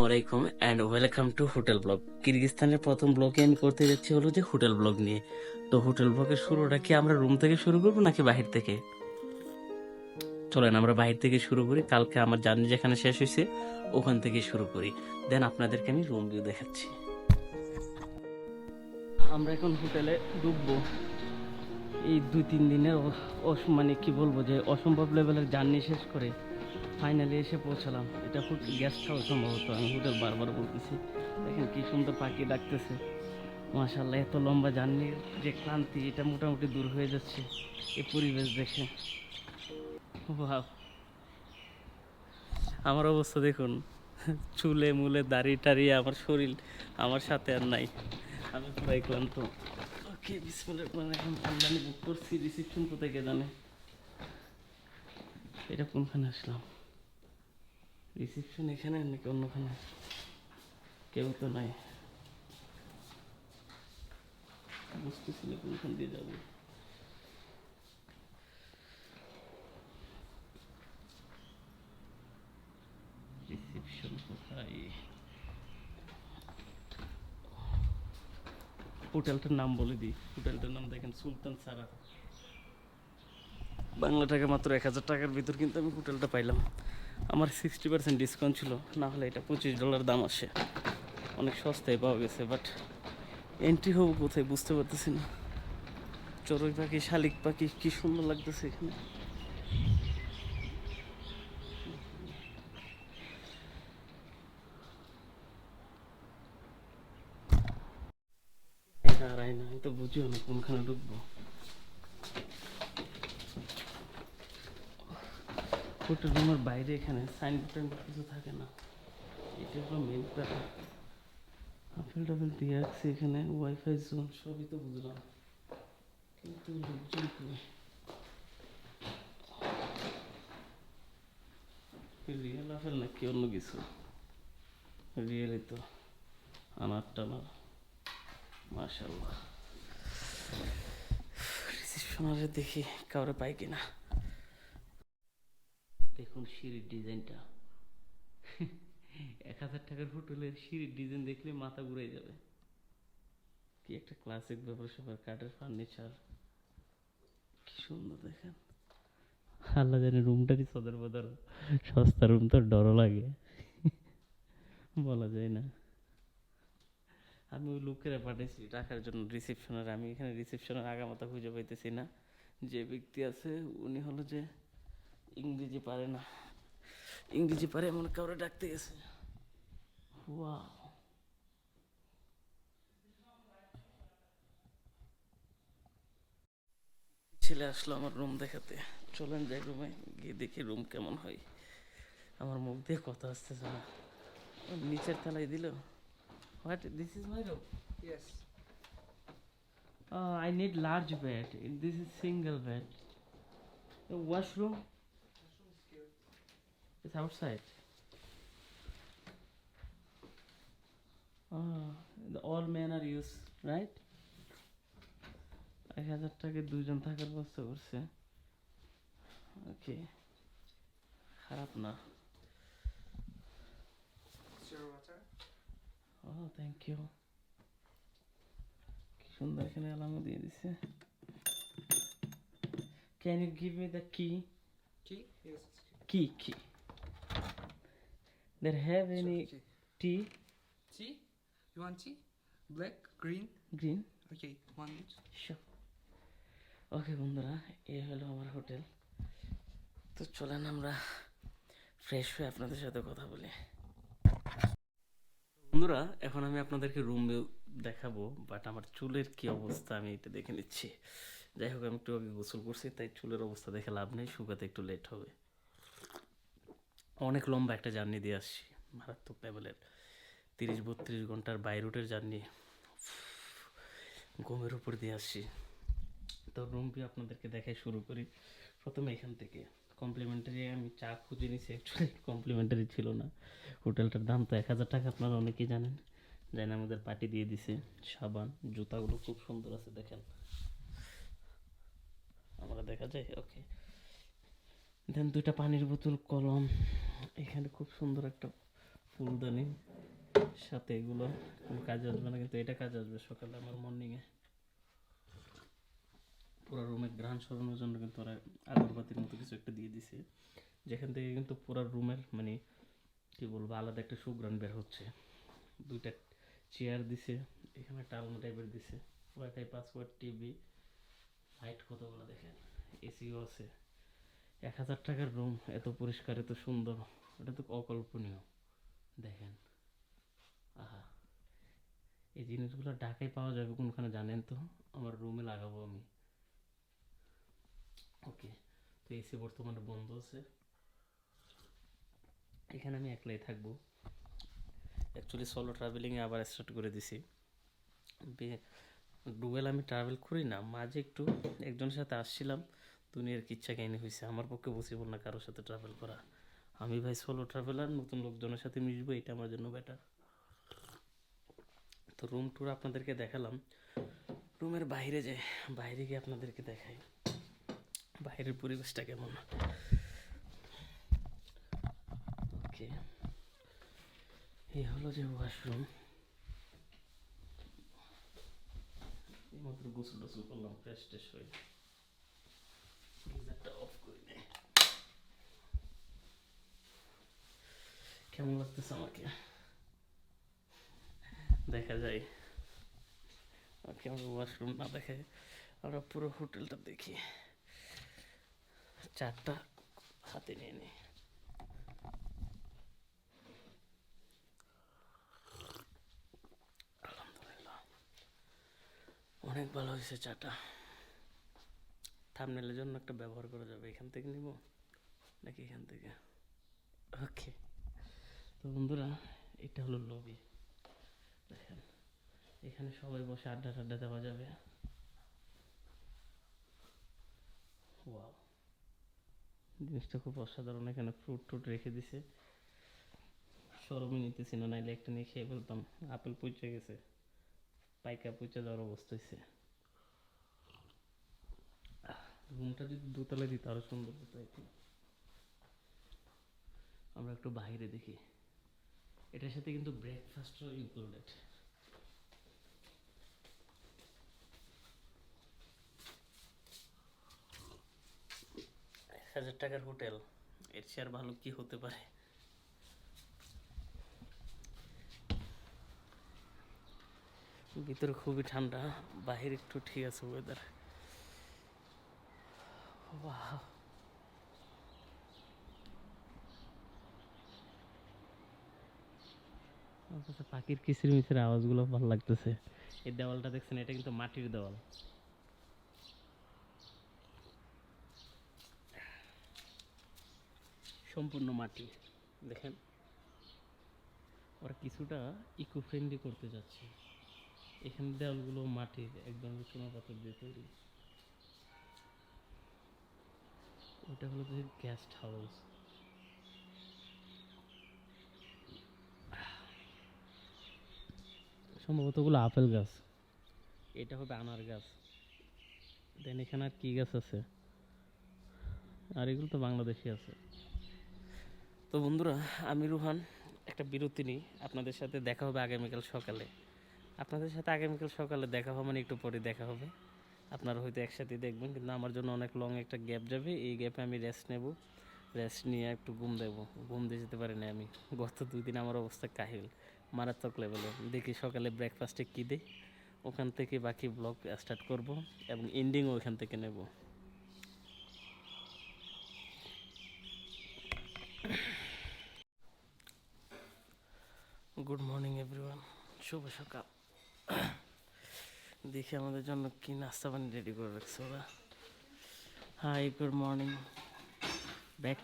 ওয়ালাইকুম and welcome to hotel blog কিরগিস্তানের প্রথম ব্লগে আমি করতে যাচ্ছি হলো যে হোটেল ব্লগ নিয়ে। তো হোটেল ব্লগের শুরুটা কি আমরা রুম থেকে শুরু করব নাকি বাহির থেকে? চলেন আমরা বাহির থেকে শুরু করি, কালকে আমার জার্নি যেখানে শেষ হয়েছে, ওখান থেকে শুরু করি। দেন আপনাদেরকে আমি রুম ভিউ দেখাচ্ছি। আমরা এখন হোটেলে ঢুকবো। এই দুই তিন দিনের মানে কি বলব যে অসম্ভব লেভেলের জার্নি শেষ করে। ফাইনালি এসে পৌঁছালাম। এটা গেস্ট হাউস সম্ভবত, আমি হোটেল বারবার বলতেছি। দেখেন কি সুন্দর পাখি ডাকতেছে। মাশাল্লাহ এত লম্বা জার্নির যে ক্লান্তি, এটা মোটামুটি দূর হয়ে যাচ্ছে এই পরিবেশ দেখে। Wow. আমার অবস্থা দেখুন, চুলে মুলে দাড়ি টাড়ি, আমার শরীর, আমার সাথে আর নাই। আমি পুরাই ক্লান্ত। ওকে, বিসমিল্লাহির রহমানির বুক করছি রিসিপশন কোথায় কে জানে? এটা কোনখানে আসলাম? রিসিপশন এখানে নাকি অন্যখানে? কেউ তো নাই। বুঝতেছিল কোনখান দিয়ে যাব। রিসিপশন কোথায়? হোটেলটার নাম বলে দিই। হোটেলটার নাম দেখেন সুলতান সারা। বাংলা টাকা মাত্র এক হাজার টাকার ভিতর কিন্তু আমি হোটেলটা পাইলাম। আমার সিক্সটি পার্সেন্ট ডিসকাউন্ট ছিল, না হলে এটা পঁচিশ ডলার দাম আসে। অনেক সস্তায় পাওয়া গেছে বাট এন্ট্রি হব কোথায় বুঝতে পারতেছি না। চড়ুই পাখি, শালিক পাখি, কি সুন্দর লাগতেছে এখানে। দাঁড়াই না আমি তো বুঝিও না কোনখানে ঢুকবো। হোটেল রুমের বাইরে এখানে সাইনবোর্ড টাইনবোর্ড কিছু থাকে না। এটা হলো মেন ব্যাপার। আপেল টাপেল দিয়ে রাখছে এখানে ওয়াইফাই জোন সবই তো বুঝলাম। কিন্তু লোকজন রিয়েল আপেল নাকি অন্য কিছু? রিয়েলই তো। আনার টানার। মাশাল্লাহ রিসেপশনারে দেখি কাউরে পাই কিনা। দেখুন সিঁড়ির ডিজাইনটা। এক হাজার টাকার হোটেলের সিঁড়ির ডিজাইন দেখলে মাথা ঘুরে যাবে। কি একটা ক্লাসিক ব্যাপার স্যাপার, কাঠের ফার্নিচার কি সুন্দর দেখেন। আল্লাহ জানে রুমটারই সদর বদর, সস্তা রুম তো ডরও লাগে। বলা যায় না। আমি ওই লোকেরা পাঠিয়েছি টাকার জন্য রিসেপশনের আমি এখানে রিসেপশনের আগামাতা খুঁজে পাইতেছি না। যে ব্যক্তি আছে, উনি হলো যে ইংরেজি পারে না। ইংরেজি পারে এমন কাউরে ডাকতে গেছে। ওয়াও ছেলে আসলো আমার রুম দেখাতে। চলেন যাই রুমে গিয়ে দেখি রুম কেমন হয়। আমার মুখ দিয়ে কথা আসতেছে না। নিচের তলায় দিল। What this is my room Yes. Uh, I need large bed. This is single bed. Washroom outside. Oh, the all men are used, right? এক হাজার টাকা দুজন থাকার ব্যবস্থা করছে ওকে খারাপ না It's your water. ও থ্যাংক ইউ কি সুন্দর এখানে আলামও দিয়ে দিছে can you give me the key Key? Yes. it's key key key. Any Sure, key. Tea Tea? You want tea? Black? Green? Green Okay, one each. Okay বন্ধুরা এ হলো আমার হোটেল তো চলেন আমরা ফ্রেশ হয়ে আপনাদের সাথে কথা বলি বন্ধুরা এখন আমি আপনাদেরকে রুম দেখাবো বাট আমার চুলের কি অবস্থা আমি এটা দেখে নিচ্ছি যাই হোক আমি একটু আগে গোসল করছি তাই চুলের অবস্থা দেখে লাভ নেই শুকাতে একটু লেট হবে অনেক লম্বা একটা জার্নি দিয়ে আসছি, মারাত্মক লেভেলের তিরিশ বত্রিশ ঘণ্টার বাই রুটের জার্নি ঘুমের উপর দিয়ে আসছি। তো রুম ভিউ আপনাদেরকে দেখাই শুরু করি। প্রথমে এখান থেকে। কমপ্লিমেন্টারি আমি চা খুঁজে নিছি অ্যাকচুয়ালি কমপ্লিমেন্টারি ছিল না। হোটেলটার দাম তো এক হাজার টাকা, আপনারা অনেকেই জানেন। জানেন আমাদের পার্টি দিয়ে দিছে, সাবান, জুতাগুলো খুব সুন্দর আছে, দেখেন। আমরা দেখা যায় ওকে দেন দুইটা পানির বোতল, কলম। এখানে খুব সুন্দর একটা ফুলদানি। সাথে এগুলো, কোনো কাজে আসবে না, কিন্তু এটা কাজে আসবে সকালে আমার মর্নিংয়ে পুরো রুমে গ্রান সরানোর জন্য কিন্তু ওরা আগরবাতির মতো কিছু একটা দিয়ে দিছে। যেখান থেকে কিন্তু পুরো রুমের মানে কি বলব, আলাদা একটা সুগ্রান বের হচ্ছে। দুইটা চেয়ার দিছে, এখানে একটা আলনা টাইপের দিছে ওয়াইফাই পাসওয়ার্ড টিভি লাইট কতগুলো দেখেন? এসিও আছে। এক হাজার টাকার রুম এত পরিষ্কার, এত সুন্দর এটা তো অকল্পনীয়। দেখেন, আহা, এই জিনিসগুলো ঢাকায় পাওয়া যাবে কোনখানে জানেন তো? আমার রুমে লাগাবো আমি। ওকে, তো এসি বর্তমানে বন্ধ আছে। এখানে আমি একলাই থাকব। অ্যাকচুয়ালি সোলো ট্রাভেলিংয়ে আবার স্টার্ট করে দিছি। ডুয়েল আমি ট্রাভেল করি না, মাঝে একটু একজনের সাথে আসছিলাম। দুনিয়ার কিচ্ছা কাহিনী হয়েছে আমার পক্ষে পসিবল না কারোর সাথে ট্রাভেল করা। আমি ভাই সোলো ট্রাভেলার নতুন লোকজনের সাথে মিশবো, এটা আমার জন্য বেটার তো রুম ট্যুর আপনাদেরকে দেখালাম। রুমের বাইরে যে, বাইরে গিয়ে আপনাদেরকে দেখাই। বাইরের পরিবেশটা কেমন? ওকে। এই হলো যে ওয়াশরুম এইমাত্র গোসল টোসল করলাম ফ্রেশ ট্রেশ হয়ে। কেমন লাগতেছে আমাকে? দেখা যায়। ওকে আমরা ওয়াশরুম না দেখে আমরা পুরো হোটেলটা দেখি। চারটা হাতে নিয়ে নিই। আলহামদুলিল্লাহ। অনেক ভালো হয়েছে চাটা। থামনেলের জন্য একটা ব্যবহার করা যাবে, এখান থেকে নিব? নাকি এখান থেকে? ওকে তো বন্ধুরা, এটা হলো লবি দেখেন, এখানে সবাই বসে আড্ডা টাড্ডা দেওয়া যাবে। ওয়াও জিনিসটা খুব অসাধারণ, এখানে ফ্রুট ট্রুট রেখে দিছে। সরমই নিতেছি না, নাইলে একটা নিয়ে খেয়ে ফেলতাম। আপেল পচে গেছে। পাইকা পচে যাওয়ার অবস্থা হয়েছে রুমটা যদি দোতলা দিত আরও সুন্দর হতো আর কি। আমরা একটু বাইরে দেখি। এটার সাথে কিন্তু ব্রেকফাস্টও ইনক্লুডেড এক হাজার টাকার হোটেল, এর চেয়ে আর ভালো কি হতে পারে? ভিতরে খুবই ঠান্ডা, বাহির একটু ঠিক আছে ওয়েদার কাছে পাখির কিচির মিচির আওয়াজগুলো ভালো লাগতেছে? এই দেওয়ালটা দেখছেন, এটা কিন্তু মাটির দেওয়াল। সম্পূর্ণ মাটি। দেখেন, ওরা কিছুটা ইকো ফ্রেন্ডলি করতে যাচ্ছে। এখানে দেওয়ালগুলো মাটির, একদম চুনা পাথর দিয়ে তৈরি। ওটা হলো যে গেস্ট হাউস সম্ভবত ওগুলো আপেল গাছ। এটা হবে আনার গাছ। দেন এখানে আর কি গাছ আছে? আর এগুলো তো বাংলাদেশি আছে। তো বন্ধুরা আমি রুহান একটা বিরতি নিই। আপনাদের সাথে দেখা হবে আগামীকাল সকালে। আপনাদের সাথে আগামীকাল সকালে দেখা হবে মানে একটু পরে দেখা হবে। আপনারা হয়তো একসাথে দেখবেন, কিন্তু আমার জন্য অনেক লং একটা গ্যাপ যাবে। এই গ্যাপে আমি রেস্ট নেব। রেস্ট নিয়ে একটু ঘুম দেবো। ঘুম দিয়ে যেতে পারি না আমি। গত দুই দিন আমার অবস্থা কাহিল, মারাত্মক লেভেলে দেখি সকালে ব্রেকফাস্টে কী দিই। ওখান থেকে বাকি ব্লগ স্টার্ট করব এবং এন্ডিংও ওখান থেকে নেব। গুড মর্নিং এভরিওয়ান শুভ সকাল। দেখি আমাদের জন্য কি নাস্তা পানি রেডি করে রাখছে ওরা। Hi good morning break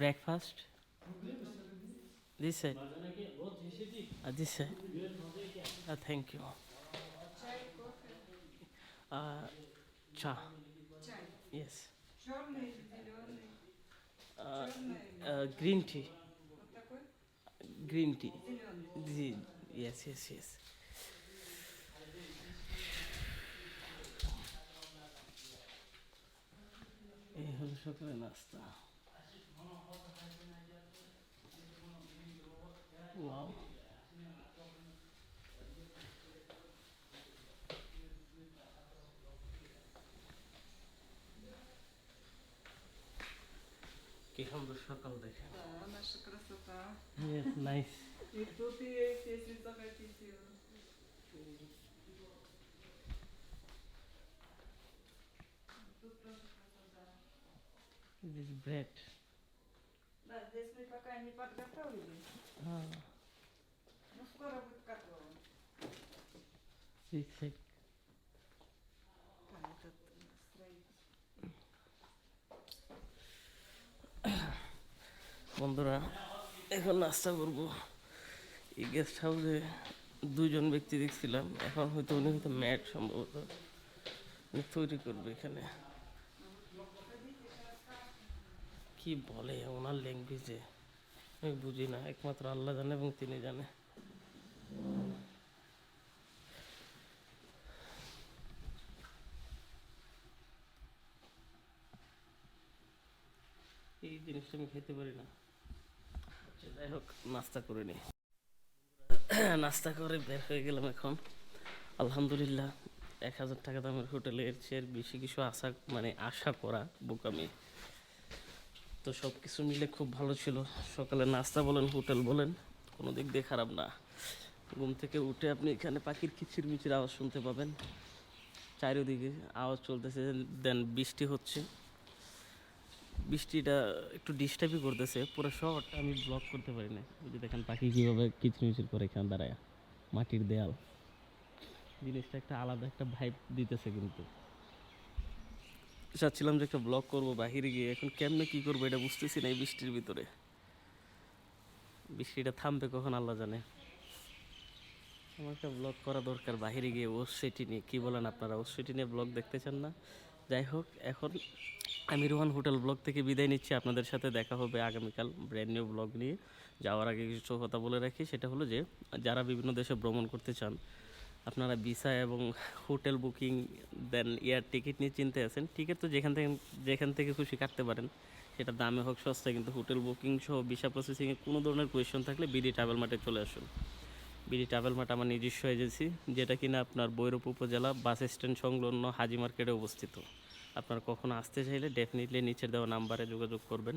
breakfast দিছে। দিছে। থ্যাংক ইউ চা। Yes green tea green tea জি ইয়েস ইয়েস ইয়েস সকালে নাস্তা ওয়াও কি সুন্দর সকাল দেখে Да, наша красота. নাইস И тут и есть, если захотите. This bread Да, здесь мы пока не подготовили, но скоро будет готово. দিস А, этот э, строитель. বন্ধুরা এখন নাস্তা করবো এই গেস্ট হাউসে দুজন ব্যক্তি দেখছিলাম এখন হয়তো উনি হয়তো ম্যাট সম্ভবত উনি তৈরি করবে এখানে কি বলে ওনার ল্যাঙ্গুয়েজে আমি বুঝি না, একমাত্র আল্লাহ জানে এবং তিনি জানে। এই জিনিসটা আমি খেতে পারি না। যাই হোক, নাস্তা করে নি। নাস্তা করে বের হয়ে গেলাম এখন। আলহামদুলিল্লাহ, এক হাজার টাকা দামের হোটেলের চেয়ে বেশি কিছু আশা মানে আশা করা বোকামি। তো সব কিছু মিলে খুব ভালো ছিল। সকালে নাস্তা বলেন, হোটেল বলেন, কোনো দিক দিয়ে খারাপ না। ঘুম থেকে উঠে আপনি এখানে পাখির কিচির মিচির আওয়াজ শুনতে পাবেন। চারিদিকে আওয়াজ চলতেছে, দেন বৃষ্টি হচ্ছে। বৃষ্টিটা একটু ডিস্টার্বই করতেছে। পুরো শহরটা আমি ব্লক করতে পারি না ওই যে দেখেন পাখি কীভাবে কিচমিচির করে এখানে দাঁড়ায়, মাটির দেয়াল। জিনিসটা একটা আলাদা একটা ভাইব দিতেছে কিন্তু। চাচ্ছিলাম যে একটা ব্লগ করব বাহিরে গিয়ে। এখন কেমনে কি করব এটা বুঝতেছি না এই বৃষ্টির ভিতরে। বৃষ্টিটা থামবে কখন আল্লাহ জানে। আমার একটা ব্লগ করা দরকার বাহিরে গিয়ে ও সেটি নিয়ে। কী বলেন আপনারা? ও সেটি নিয়ে ব্লগ দেখতে চান না? যাই হোক, এখন আমি রোহান হোটেল ব্লগ থেকে বিদায় নিচ্ছি। আপনাদের সাথে দেখা হবে আগামীকাল ব্র্যান্ড নিউ ব্লগ নিয়ে। যাওয়ার আগে কিছু কথা বলে রাখি। সেটা হলো যে, যারা বিভিন্ন দেশে ভ্রমণ করতে চান আপনারা ভিসা এবং hotel booking, then air ticket নিয়ে চিন্তে আছেন টিকিট তো যেখান থেকে যেখান থেকে খুশি কাটতে পারেন। সেটা দামে হোক সস্তায় কিন্তু হোটেল বুকিং সহ ভিসা প্রসেসিংয়ে কোনো ধরনের কোয়েশন থাকলে বিডি ট্রাভেল মার্টে চলে আসুন। বিডি ট্রাভেল মার্ট আমার নিজস্ব এজেন্সি যেটা কিনা আপনার বৈরব উপজেলা বাস স্ট্যান্ড সংলগ্ন হাজি মার্কেটে অবস্থিত। আপনারা কখনো আসতে চাইলে ডেফিনেটলি নিচের দেওয়া নাম্বারে যোগাযোগ করবেন।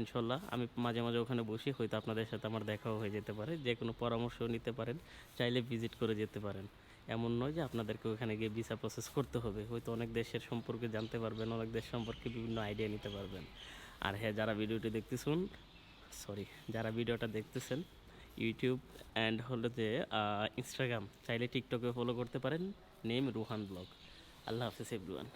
ইনশাল্লাহ আমি মাঝে মাঝে ওখানে বসি, হয়তো আপনাদের সাথে আমার দেখাও হয়ে যেতে পারে। যে কোনো পরামর্শ নিতে পারেন, চাইলে ভিজিট করে যেতে পারেন। এমন নয় যে আপনাদেরকে ওখানে গিয়ে ভিসা প্রসেস করতে হবে। হয়তো অনেক দেশের সম্পর্কে জানতে পারবেন, অনেক দেশ সম্পর্কে বিভিন্ন আইডিয়া নিতে পারবেন। আর হ্যাঁ যারা ভিডিওটি দেখতেছুন সরি যারা ভিডিওটা দেখতেছেন ইউটিউব অ্যান্ড হলো যে ইনস্টাগ্রাম চাইলে টিকটকে ফলো করতে পারেন। নেম রুহান ব্লগ আল্লাহ হাফিজ এভরিওয়ান